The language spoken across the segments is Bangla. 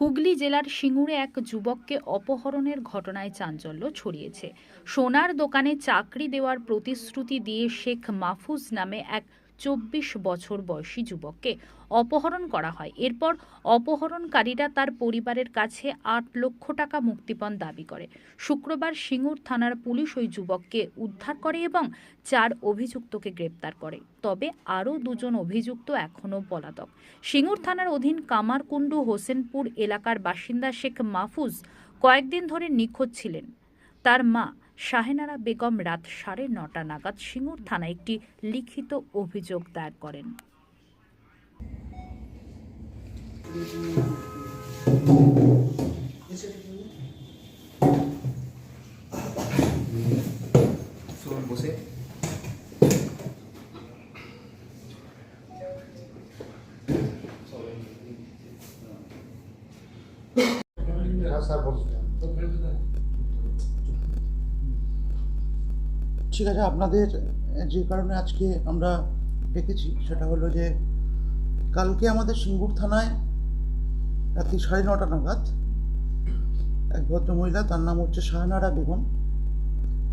হুগলি জেলার সিঙ্গুরে এক যুবককে অপহরণের ঘটনায় চাঞ্চল্য ছড়িয়েছে। সোনার দোকানে চাকরি দেওয়ার প্রতিশ্রুতি দিয়ে শেখ মাহফুজ নামে এক চব্বিশ বছর বয়সী যুবককে অপহরণ করা হয়। এরপর অপহরণকারীরা তার পরিবারের কাছে আট লক্ষ টাকা মুক্তিপণ দাবি করে। শুক্রবার সিঙ্গুর থানার পুলিশ ওই যুবককে উদ্ধার করে এবং চার অভিযুক্তকে গ্রেপ্তার করে। তবে আরও দুজন অভিযুক্ত এখনও পলাতক। সিঙ্গুর থানার অধীন কামারকুণ্ডু হোসেনপুর এলাকার বাসিন্দা শেখ মাহফুজ কয়েকদিন ধরে নিখোঁজ ছিলেন। তার মা শাহেনারা বেগম রাত সাড়ে নটা নাগাদ সিঙ্গুর থানায় একটি লিখিত অভিযোগ দায়ের করেন। বসে। হ্যাঁ স্যার বলুন ঠিক আছে আপনাদের, যে কারণে আজকে আমরা ডেকেছি, সেটা হলো যে কালকে আমাদের সিঙ্গুর থানায় রাত্রি সাড়ে নটা নাগাদ এক ভদ্রমহিলা, তার নাম হচ্ছে শাহনারা বেগম।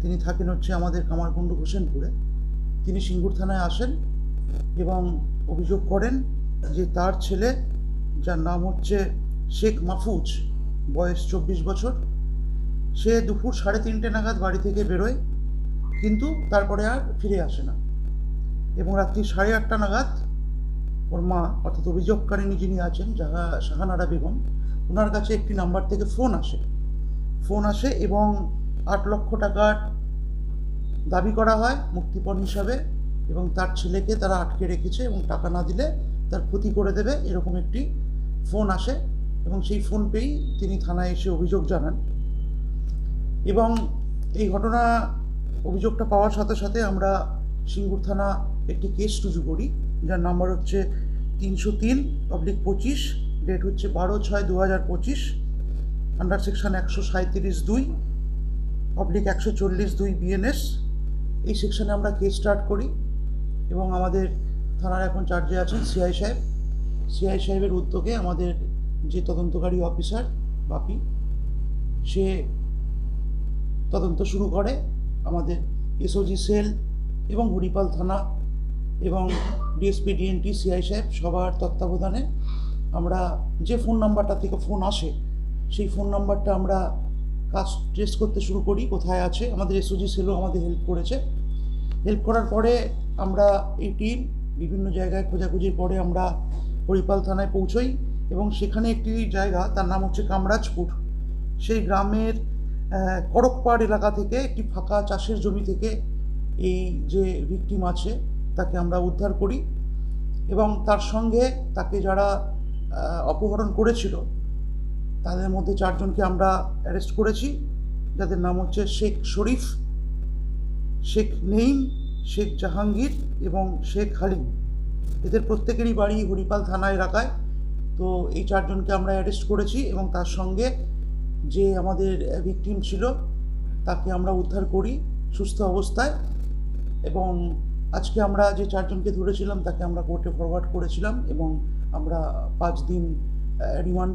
তিনি থাকেন হচ্ছে আমাদের কামারকুণ্ড হোসেনপুরে। তিনি সিঙ্গুর থানায় আসেন এবং অভিযোগ করেন যে তার ছেলে, যার নাম হচ্ছে শেখ মাহফুজ, বয়স চব্বিশ বছর, সে দুপুর সাড়ে তিনটে নাগাদ বাড়ি থেকে বেরোয়। কিন্তু তারপরে আর ফিরে আসে না। এবং রাত্রি সাড়ে আটটা নাগাদ ওর মা, অর্থাৎ অভিযোগকারিণী যিনি আছেন যাহা শাহানারা বেগম, ওনার কাছে একটি নাম্বার থেকে ফোন আসে। ফোন আসে এবং আট লক্ষ টাকার দাবি করা হয় মুক্তিপণ হিসাবে এবং তার ছেলেকে তারা আটকে রেখেছে এবং টাকা না দিলে তার ক্ষতি করে দেবে এরকম একটি ফোন আসে এবং সেই ফোন পেয়েই তিনি থানায় এসে অভিযোগ জানান। এবং এই ঘটনা অভিযোগটা পাওয়ার সাথে সাথে আমরা সিঙ্গুর থানা একটি কেস রুজু করি। যার নাম্বার হচ্ছে তিনশো তিন পাবলিক পঁচিশ ডেট হচ্ছে বারো ছয় দু হাজার পঁচিশ আন্ডার সেকশন একশো সাঁত্রিশ দুই পাবলিক একশো চল্লিশ দুই বিএনএস এই সেকশনে আমরা কেস স্টার্ট করি এবং আমাদের থানার এখন চার্জে আছেন সিআই সাহেব। সিআই সাহেবের উদ্যোগে আমাদের যে তদন্তকারী অফিসার বাপি, সে তদন্ত শুরু করে। আমাদের এসওজি সেল এবং হরিপাল থানা এবং ডিএসপি ডিএনটি সিআই সাহেব সবার তত্ত্বাবধানে আমরা যে ফোন নাম্বারটা থেকে ফোন আসে, সেই ফোন নাম্বারটা আমরা কাজ ট্রেস করতে শুরু করি, কোথায় আছে, আমাদের এসওজি সেলও আমাদের হেল্প করেছে। হেল্প করার পরে আমরা এই টিম বিভিন্ন জায়গায় খোঁজাখুঁজির পরে আমরা হরিপাল থানায় পৌঁছই এবং সেখানে একটি জায়গা, তার নাম হচ্ছে কামরাজপুর। সেই গ্রামের করকপাড় এলাকা থেকে একটি ফাঁকা চাষের জমি থেকে এই যে ভিকটিম আছে, তাকে আমরা উদ্ধার করি এবং তার সঙ্গে তাকে যারা অপহরণ করেছিল, তাদের মধ্যে চারজনকে আমরা অ্যারেস্ট করেছি। যাদের নাম হচ্ছে শেখ শরীফ, শেখ নেইম, শেখ জাহাঙ্গীর এবং শেখ হালিম। এদের প্রত্যেকেরই বাড়ি হরিপাল থানা এলাকায়। তো এই চারজনকে আমরা অ্যারেস্ট করেছি এবং তার সঙ্গে যে আমাদের ভিকটিম ছিল, তাকে আমরা উদ্ধার করি সুস্থ অবস্থায় এবং আজকে আমরা যে চারজনকে ধরেছিলাম, তাকে আমরা কোর্টে ফরওয়ার্ড করেছিলাম এবং আমরা পাঁচ দিন রিমান্ডে